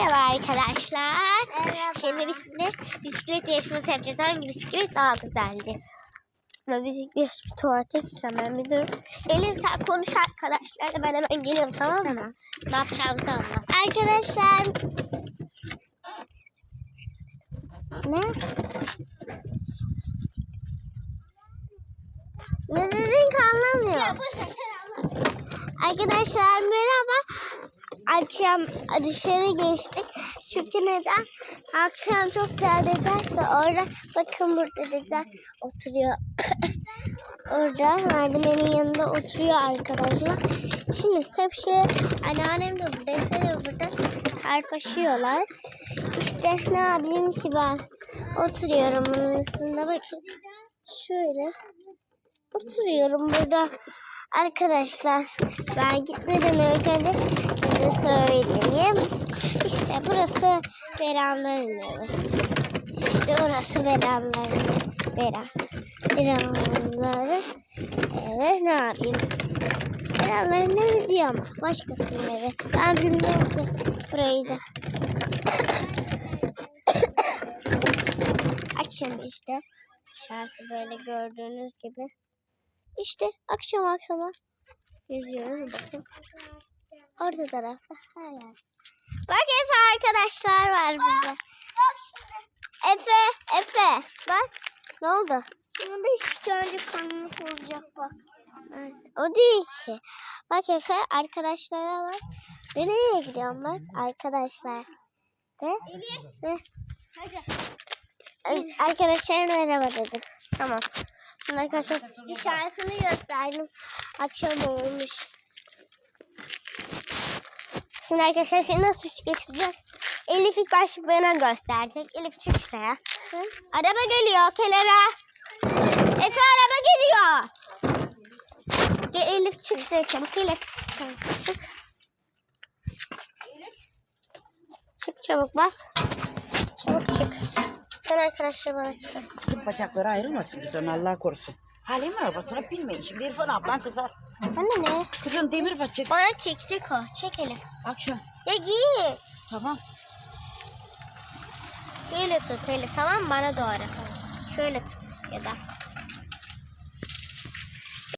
Merhaba arkadaşlar. Merhaba. Şimdi biz de bisiklet yarışması yapacağız. Hangi bisiklet daha güzeldi? Ama bisiklet bir tuvalete gideceğim ben bir dur. Elif sen konuş arkadaşlarla ben hemen geliyorum tamam mı? Ne yapacağımızı anlat. Arkadaşlar ne? Ne dedin ki anlamıyorum. Arkadaşlar merhaba. Akşam dışarı geçtik. Çünkü neden? Akşam çok güzel dediler de orada bakın burada dediler oturuyor. orada merdivenin yanında oturuyor arkadaşlar. Şimdi Sepşe anneannem de burada, Efe de burada karpaşıyorlar. İşte ne yapayım ki ben oturuyorum bunun üstünde bakın. Şöyle oturuyorum burada. Arkadaşlar ben gitmeden önce size söyleyeyim. İşte burası Beranların evi. İşte orası Beranların Beran. Beranların evi ne yapayım? Beranların evi diyor ama başkasının evi. Ben bilmiyorum ki burayı da. Akşam işte. Şarkı böyle gördüğünüz gibi. İşte akşam akşama geziyoruz bakın. Orada tarafta her yer. Bak Efe arkadaşlar var burada. Efe, Efe. Bak. Ne oldu? Burada işte önce kanlık olacak bak. Evet, o değil ki. Bak Efe arkadaşlara bak. Ben nereye gidiyorum bak arkadaşlar. Ne? Ne? Arkadaşlar merhaba dedim. Tamam. Şimdi arkadaşlar dışarısını gösterdim. Akşam olmuş. Şimdi arkadaşlar şimdi nasıl bisiklet süreceğiz? Elif ilk başta bana gösterecek. Elif çık şuraya. Araba geliyor kenara. Efe araba geliyor. Gel Elif çık şuraya çabuk Elif. Çık. Çık çabuk bas. Çabuk çık. Sen arkadaşlar bana çıkarsın. Kızım bacakları ayrılmasın kızım Allah korusun. Halim arabasına binmeyin şimdi İrfan ablan kızar. Anne ne? Kızım demir bacak. Bana çekecek o. Çek Elif. Akşam. Ya git. Tamam. Şöyle tut Elif tamam mı? Bana doğru. Şöyle tut ya da.